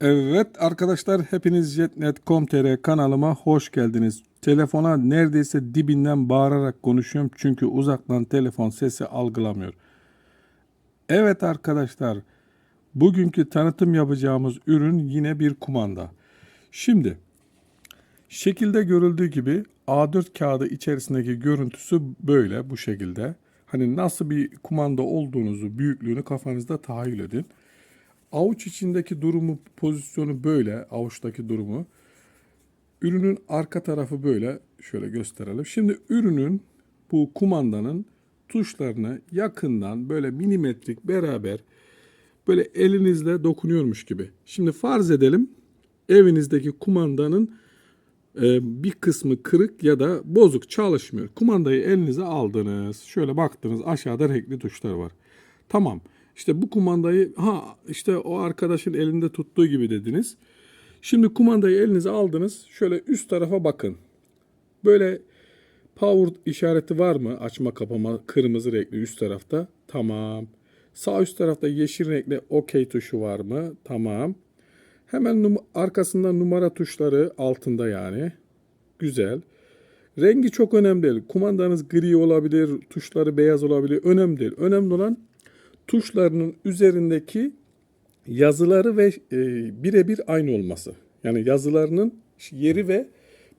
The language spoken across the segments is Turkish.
Evet arkadaşlar hepiniz jetnet.com.tr kanalıma hoş geldiniz. Telefona neredeyse dibinden bağırarak konuşuyorum çünkü uzaktan telefon sesi algılamıyor. Evet arkadaşlar bugünkü tanıtım yapacağımız ürün yine bir kumanda. Şimdi şekilde görüldüğü gibi A4 kağıdı içerisindeki görüntüsü böyle bu şekilde. Hani nasıl bir kumanda olduğunuzu büyüklüğünü kafanızda tahayyül edin. Avuç içindeki durumu, pozisyonu böyle, avuçtaki durumu. Ürünün arka tarafı böyle, şöyle gösterelim. Şimdi ürünün, bu kumandanın tuşlarını yakından böyle milimetrik beraber böyle elinizle dokunuyormuş gibi. Şimdi farz edelim evinizdeki kumandanın e, bir kısmı kırık ya da bozuk çalışmıyor. Kumandayı elinize aldınız. Şöyle baktınız aşağıda renkli tuşlar var. Tamam. İşte bu kumandayı ha işte o arkadaşın elinde tuttuğu gibi dediniz. Şimdi kumandayı elinize aldınız. Şöyle üst tarafa bakın. Böyle power işareti var mı? Açma kapama kırmızı renkli üst tarafta. Tamam. Sağ üst tarafta yeşil renkli OK tuşu var mı? Tamam. Hemen num- arkasında numara tuşları altında yani. Güzel. Rengi çok önemli değil. Kumandanız gri olabilir, tuşları beyaz olabilir. Önemli değil. Önemli olan tuşlarının üzerindeki yazıları ve e, birebir aynı olması. Yani yazılarının yeri ve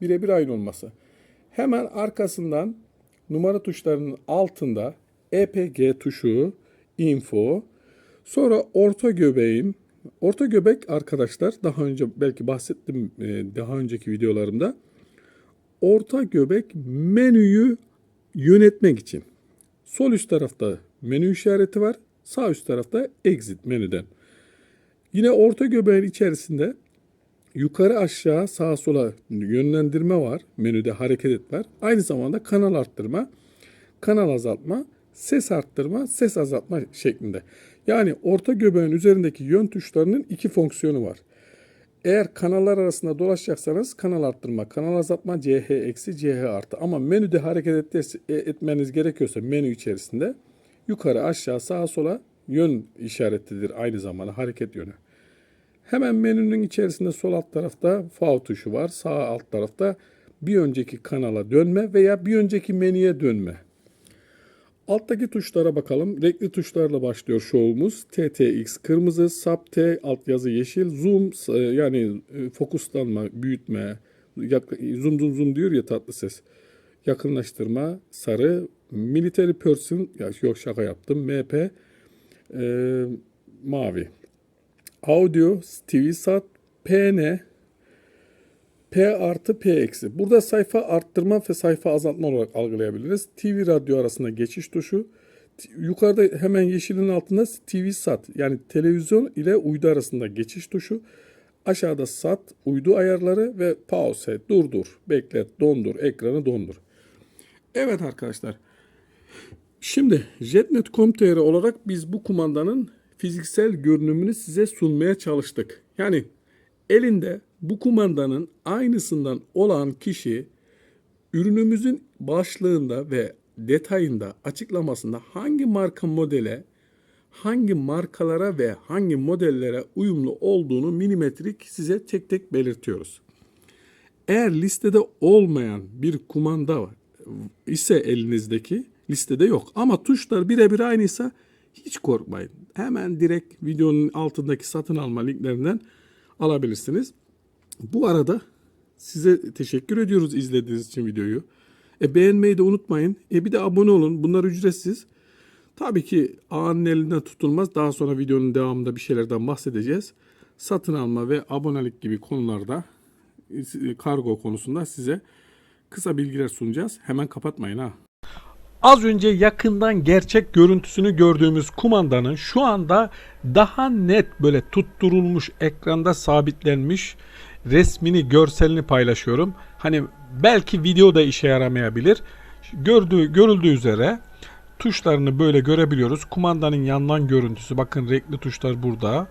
birebir aynı olması. Hemen arkasından numara tuşlarının altında EPG tuşu, info, sonra orta göbeğin, orta göbek arkadaşlar daha önce belki bahsettim e, daha önceki videolarımda. Orta göbek menüyü yönetmek için. Sol üst tarafta menü işareti var. Sağ üst tarafta exit menüden. Yine orta göbeğin içerisinde yukarı aşağı sağa sola yönlendirme var. Menüde hareket et var. Aynı zamanda kanal arttırma, kanal azaltma, ses arttırma, ses azaltma şeklinde. Yani orta göbeğin üzerindeki yön tuşlarının iki fonksiyonu var. Eğer kanallar arasında dolaşacaksanız kanal arttırma, kanal azaltma, CH eksi, CH artı. Ama menüde hareket et- etmeniz gerekiyorsa menü içerisinde yukarı aşağı sağa sola yön işaretidir aynı zamanda hareket yönü. Hemen menünün içerisinde sol alt tarafta FAV tuşu var. Sağ alt tarafta bir önceki kanala dönme veya bir önceki menüye dönme. Alttaki tuşlara bakalım. Renkli tuşlarla başlıyor şovumuz. TTX kırmızı, Sub T alt yazı yeşil, Zoom e, yani e, fokuslanma, büyütme, zoom zoom zoom diyor ya tatlı ses. Yakınlaştırma sarı, Military Person ya yok şaka yaptım. MP e, mavi. Audio, Sat, PN, P artı P eksi. Burada sayfa arttırma ve sayfa azaltma olarak algılayabiliriz. TV radyo arasında geçiş tuşu. Yukarıda hemen yeşilin altında TV sat yani televizyon ile uydu arasında geçiş tuşu. Aşağıda sat, uydu ayarları ve pause, durdur, beklet, dondur, ekranı dondur. Evet arkadaşlar. Şimdi jetnet.com.tr olarak biz bu kumandanın fiziksel görünümünü size sunmaya çalıştık. Yani elinde bu kumandanın aynısından olan kişi ürünümüzün başlığında ve detayında açıklamasında hangi marka modele, hangi markalara ve hangi modellere uyumlu olduğunu milimetrik size tek tek belirtiyoruz. Eğer listede olmayan bir kumanda ise elinizdeki listede yok. Ama tuşlar birebir aynıysa hiç korkmayın. Hemen direkt videonun altındaki satın alma linklerinden alabilirsiniz. Bu arada size teşekkür ediyoruz izlediğiniz için videoyu. E, beğenmeyi de unutmayın. E, bir de abone olun. Bunlar ücretsiz. Tabii ki ağanın elinden tutulmaz. Daha sonra videonun devamında bir şeylerden bahsedeceğiz. Satın alma ve abonelik gibi konularda e, kargo konusunda size kısa bilgiler sunacağız. Hemen kapatmayın ha. Az önce yakından gerçek görüntüsünü gördüğümüz kumandanın şu anda daha net böyle tutturulmuş ekranda sabitlenmiş resmini, görselini paylaşıyorum. Hani belki video da işe yaramayabilir. Gördüğü, görüldüğü üzere tuşlarını böyle görebiliyoruz. Kumandanın yandan görüntüsü bakın renkli tuşlar burada.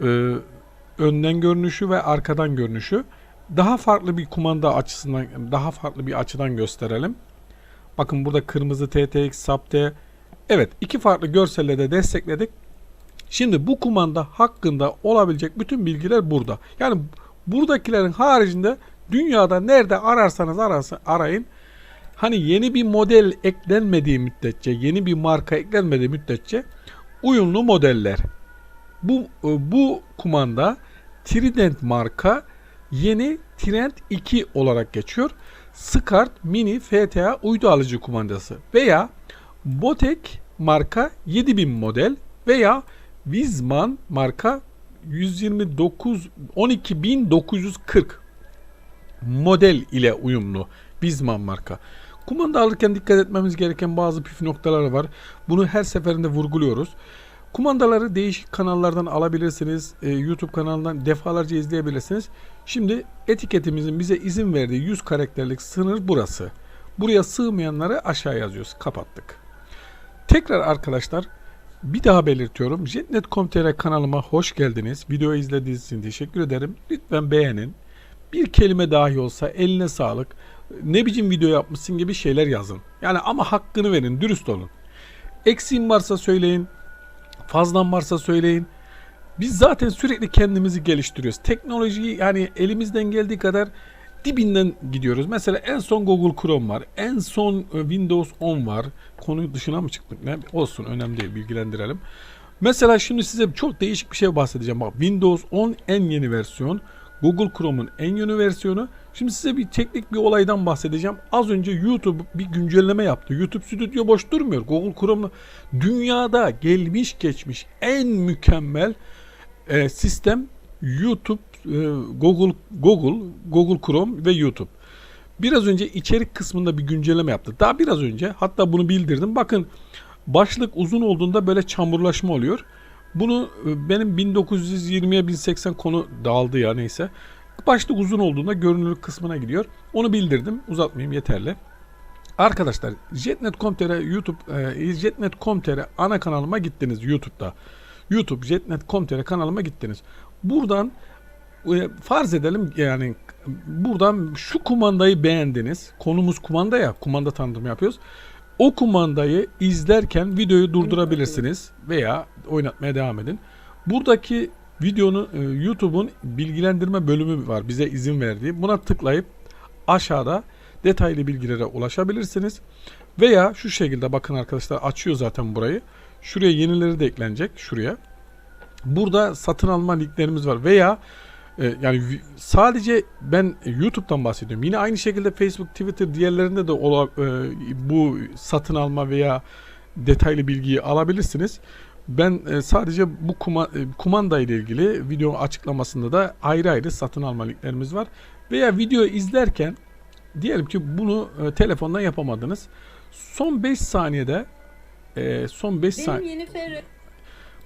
Ee, önden görünüşü ve arkadan görünüşü. Daha farklı bir kumanda açısından, daha farklı bir açıdan gösterelim. Bakın burada kırmızı TTX, SAPT. Evet iki farklı görselle de destekledik. Şimdi bu kumanda hakkında olabilecek bütün bilgiler burada. Yani buradakilerin haricinde dünyada nerede ararsanız ararsa, arayın. Hani yeni bir model eklenmediği müddetçe, yeni bir marka eklenmediği müddetçe uyumlu modeller. Bu bu kumanda Trident marka yeni Trend 2 olarak geçiyor. Scart Mini FTA uydu alıcı kumandası veya Botek marka 7000 model veya Wizman marka 129 12940 model ile uyumlu Wizman marka. Kumanda alırken dikkat etmemiz gereken bazı püf noktaları var. Bunu her seferinde vurguluyoruz. Kumandaları değişik kanallardan alabilirsiniz. Ee, YouTube kanalından defalarca izleyebilirsiniz. Şimdi etiketimizin bize izin verdiği 100 karakterlik sınır burası. Buraya sığmayanları aşağı yazıyoruz. Kapattık. Tekrar arkadaşlar bir daha belirtiyorum. Jetnet.com.tr kanalıma hoş geldiniz. Videoyu izlediğiniz için teşekkür ederim. Lütfen beğenin. Bir kelime dahi olsa eline sağlık. Ne biçim video yapmışsın gibi şeyler yazın. Yani ama hakkını verin, dürüst olun. Eksiğim varsa söyleyin. Fazlan varsa söyleyin. Biz zaten sürekli kendimizi geliştiriyoruz. Teknolojiyi yani elimizden geldiği kadar dibinden gidiyoruz. Mesela en son Google Chrome var. En son e, Windows 10 var. Konu dışına mı çıktık? Ne? Olsun önemli değil bilgilendirelim. Mesela şimdi size çok değişik bir şey bahsedeceğim. Bak Windows 10 en yeni versiyon. Google Chrome'un en yeni versiyonu. Şimdi size bir teknik bir olaydan bahsedeceğim. Az önce YouTube bir güncelleme yaptı. YouTube Studio boş durmuyor. Google Chrome'la dünyada gelmiş geçmiş en mükemmel e, sistem YouTube, e, Google, Google, Google Chrome ve YouTube. Biraz önce içerik kısmında bir güncelleme yaptı. Daha biraz önce hatta bunu bildirdim. Bakın başlık uzun olduğunda böyle çamurlaşma oluyor. Bunu e, benim 1920'ye 1080 konu dağıldı ya neyse. Başlık uzun olduğunda görünürlük kısmına gidiyor. Onu bildirdim. Uzatmayayım yeterli. Arkadaşlar Jetnet.com.tr YouTube e, Jetnet.com.tr ana kanalıma gittiniz YouTube'da. YouTube Jetnet.com.tr kanalıma gittiniz. Buradan e, farz edelim yani buradan şu kumandayı beğendiniz. Konumuz kumanda ya. Kumanda tanıtımı yapıyoruz. O kumandayı izlerken videoyu durdurabilirsiniz veya oynatmaya devam edin. Buradaki videonun e, YouTube'un bilgilendirme bölümü var bize izin verdiği. Buna tıklayıp aşağıda detaylı bilgilere ulaşabilirsiniz. Veya şu şekilde bakın arkadaşlar açıyor zaten burayı. Şuraya yenileri de eklenecek şuraya. Burada satın alma linklerimiz var veya e, yani sadece ben YouTube'dan bahsediyorum. Yine aynı şekilde Facebook, Twitter diğerlerinde de ola, e, bu satın alma veya detaylı bilgiyi alabilirsiniz. Ben e, sadece bu kuma, e, kumanda ile ilgili video açıklamasında da ayrı ayrı satın alma linklerimiz var. Veya video izlerken diyelim ki bunu e, telefondan yapamadınız. Son 5 saniyede e, son 5 Benim saniye yeni Ferrari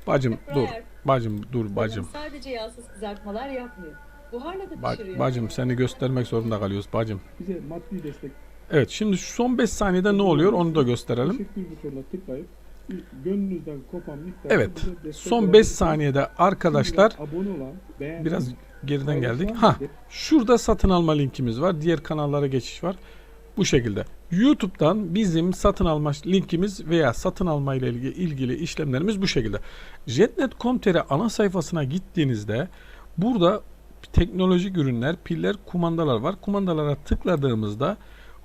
bacım dur bacım dur bacım sadece yağsız kızartmalar yapmıyor. Buharla da Ba- pişiriyor. bacım seni göstermek zorunda kalıyoruz bacım. Bize maddi destek Evet şimdi şu son 5 saniyede ne oluyor onu da gösterelim. teşekkür butonuna tıklayıp gönlünüzden kopan miktarda Evet bize destek son 5 olabilirsiniz. saniyede arkadaşlar abone olan, beğenen, biraz geriden geldik. Ha şurada satın alma linkimiz var. Diğer kanallara geçiş var. Bu şekilde. YouTube'dan bizim satın alma linkimiz veya satın alma ile ilgili, ilgili işlemlerimiz bu şekilde. Jetnet.com.tr ana sayfasına gittiğinizde burada teknolojik ürünler, piller, kumandalar var. Kumandalara tıkladığımızda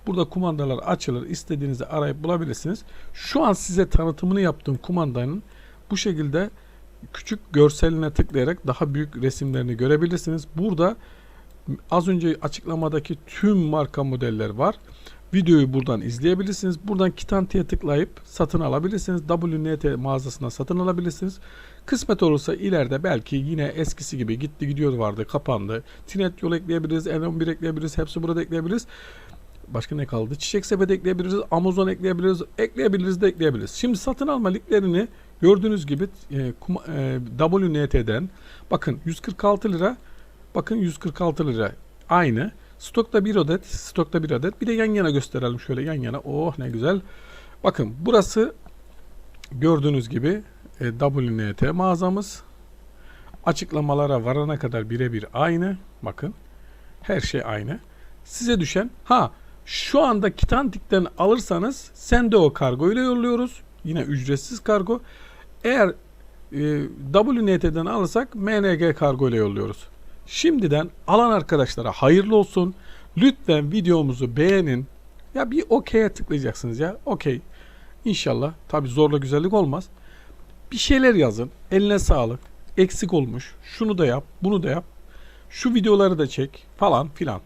burada kumandalar açılır. İstediğinizi arayıp bulabilirsiniz. Şu an size tanıtımını yaptığım kumandanın bu şekilde küçük görseline tıklayarak daha büyük resimlerini görebilirsiniz. Burada az önce açıklamadaki tüm marka modeller var. Videoyu buradan izleyebilirsiniz. Buradan Kitanti'ye tıklayıp satın alabilirsiniz. WNT mağazasından satın alabilirsiniz. Kısmet olursa ileride belki yine eskisi gibi gitti gidiyor vardı kapandı. Tinet yol ekleyebiliriz, N11 ekleyebiliriz. Hepsi burada ekleyebiliriz. Başka ne kaldı? Çiçek sepet ekleyebiliriz, Amazon ekleyebiliriz, ekleyebiliriz de ekleyebiliriz. Şimdi satın alma linklerini gördüğünüz gibi e, e, WNT'den bakın 146 lira bakın 146 lira aynı. Stokta bir adet, stokta bir adet. Bir de yan yana gösterelim şöyle yan yana. Oh ne güzel. Bakın burası gördüğünüz gibi e, WNT mağazamız. Açıklamalara varana kadar birebir aynı. Bakın her şey aynı. Size düşen ha şu anda Kitantik'ten alırsanız Sendeo kargo ile yolluyoruz. Yine ücretsiz kargo. Eğer e, WNT'den alırsak MNG kargo ile yolluyoruz. Şimdiden alan arkadaşlara hayırlı olsun. Lütfen videomuzu beğenin. Ya bir OK'ye tıklayacaksınız ya. Okey. İnşallah. Tabi zorla güzellik olmaz. Bir şeyler yazın. Eline sağlık. Eksik olmuş. Şunu da yap. Bunu da yap. Şu videoları da çek falan filan.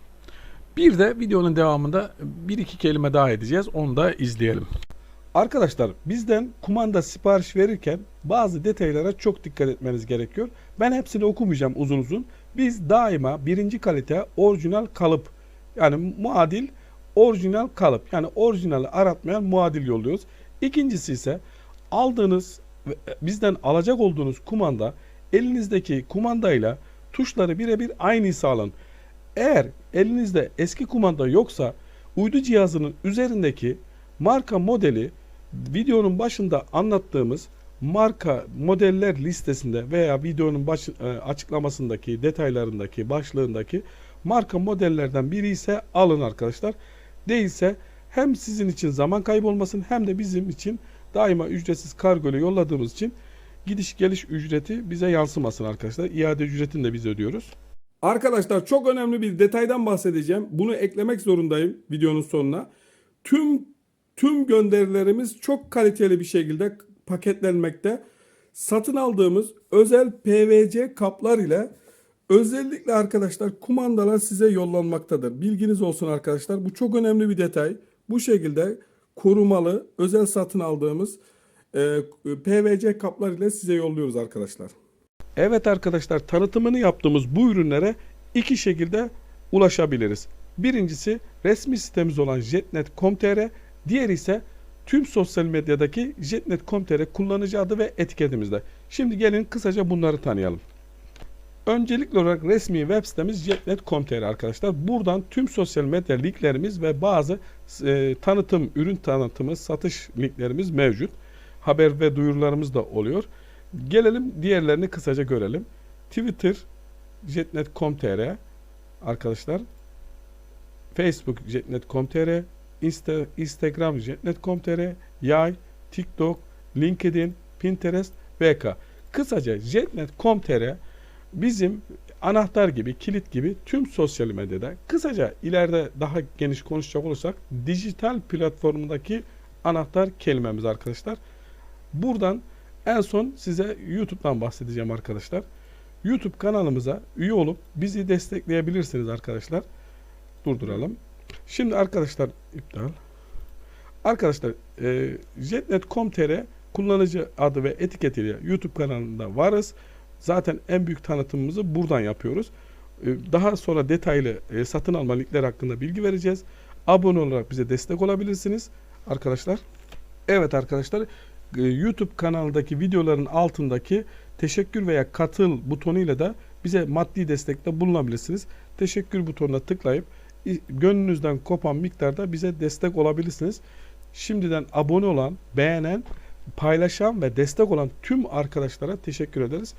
Bir de videonun devamında bir iki kelime daha edeceğiz. Onu da izleyelim. Arkadaşlar bizden kumanda sipariş verirken bazı detaylara çok dikkat etmeniz gerekiyor. Ben hepsini okumayacağım uzun uzun. Biz daima birinci kalite orijinal kalıp yani muadil orijinal kalıp yani orijinali aratmayan muadil yolluyoruz. İkincisi ise aldığınız ve bizden alacak olduğunuz kumanda elinizdeki kumandayla tuşları birebir aynı alın. Eğer elinizde eski kumanda yoksa uydu cihazının üzerindeki marka modeli videonun başında anlattığımız marka modeller listesinde veya videonun baş, e, açıklamasındaki detaylarındaki başlığındaki marka modellerden biri ise alın arkadaşlar. Değilse hem sizin için zaman kaybı olmasın hem de bizim için daima ücretsiz kargo ile yolladığımız için gidiş geliş ücreti bize yansımasın arkadaşlar. İade ücretini de biz ödüyoruz. Arkadaşlar çok önemli bir detaydan bahsedeceğim. Bunu eklemek zorundayım videonun sonuna. Tüm tüm gönderilerimiz çok kaliteli bir şekilde paketlenmekte. Satın aldığımız özel PVC kaplar ile özellikle arkadaşlar kumandalar size yollanmaktadır. Bilginiz olsun arkadaşlar. Bu çok önemli bir detay. Bu şekilde korumalı özel satın aldığımız e, PVC kaplar ile size yolluyoruz arkadaşlar. Evet arkadaşlar tanıtımını yaptığımız bu ürünlere iki şekilde ulaşabiliriz. Birincisi resmi sitemiz olan jetnet.com.tr, diğeri ise tüm sosyal medyadaki jetnet.com.tr kullanıcı adı ve etiketimizde. Şimdi gelin kısaca bunları tanıyalım. Öncelikli olarak resmi web sitemiz jetnet.com.tr arkadaşlar. Buradan tüm sosyal medya linklerimiz ve bazı e, tanıtım, ürün tanıtımı, satış linklerimiz mevcut. Haber ve duyurularımız da oluyor. Gelelim diğerlerini kısaca görelim. Twitter jetnet.com.tr arkadaşlar. Facebook jetnet.com.tr Insta, Instagram jetnet.com.tr Yay, TikTok, LinkedIn, Pinterest, VK. Kısaca jetnet.com.tr bizim anahtar gibi, kilit gibi tüm sosyal medyada kısaca ileride daha geniş konuşacak olursak dijital platformundaki anahtar kelimemiz arkadaşlar. Buradan en son size YouTube'dan bahsedeceğim arkadaşlar. YouTube kanalımıza üye olup bizi destekleyebilirsiniz arkadaşlar. Durduralım. Şimdi arkadaşlar iptal. Arkadaşlar e, jetnet.com.tr kullanıcı adı ve etiketiyle YouTube kanalında varız. Zaten en büyük tanıtımımızı buradan yapıyoruz. E, daha sonra detaylı e, satın alma linkleri hakkında bilgi vereceğiz. Abone olarak bize destek olabilirsiniz arkadaşlar. Evet arkadaşlar e, YouTube kanalındaki videoların altındaki teşekkür veya katıl butonuyla da bize maddi destekte bulunabilirsiniz. Teşekkür butonuna tıklayıp gönlünüzden kopan miktarda bize destek olabilirsiniz. Şimdiden abone olan, beğenen, paylaşan ve destek olan tüm arkadaşlara teşekkür ederiz.